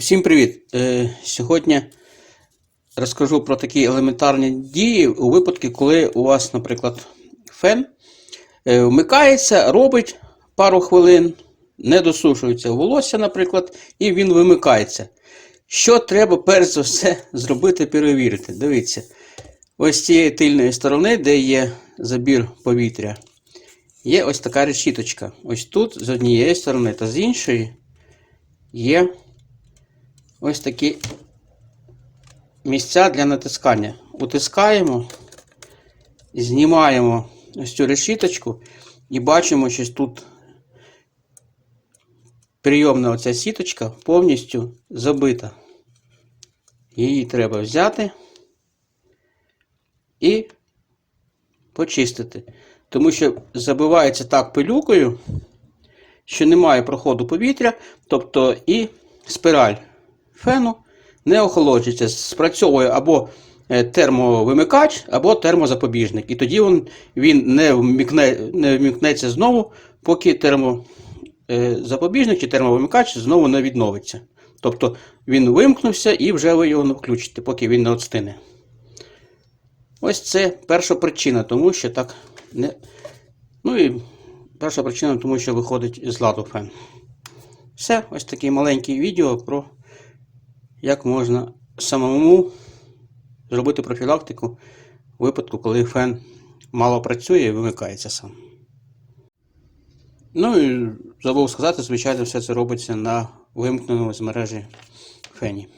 Всім привіт! Е, Сьогодні розкажу про такі елементарні дії у випадку, коли у вас, наприклад, фен е, вмикається, робить пару хвилин, не досушується волосся, наприклад, і він вимикається. Що треба перш за все зробити, перевірити? Дивіться, ось з цієї тильної сторони, де є забір повітря, є ось така решіточка. Ось тут з однієї сторони та з іншої є ось такі місця для натискання. Утискаємо, знімаємо ось цю решіточку і бачимо, що тут прийомна оця сіточка повністю забита. Її треба взяти і почистити. Тому що забивається так пилюкою, що немає проходу повітря, тобто і спираль фену не охолоджується, спрацьовує або е, термовимикач, або термозапобіжник. І тоді він, він не, вмікне, не вмікнеться знову, поки термозапобіжник чи термовимикач знову не відновиться. Тобто він вимкнувся і вже ви його не включите, поки він не отстине. Ось це перша причина, тому що так не. Ну і перша причина, тому що виходить з ладу фен. Все, ось таке маленьке відео про як можна самому зробити профілактику в випадку, коли фен мало працює і вимикається сам. Ну і забув сказати, звичайно, все це робиться на вимкненому з мережі фені.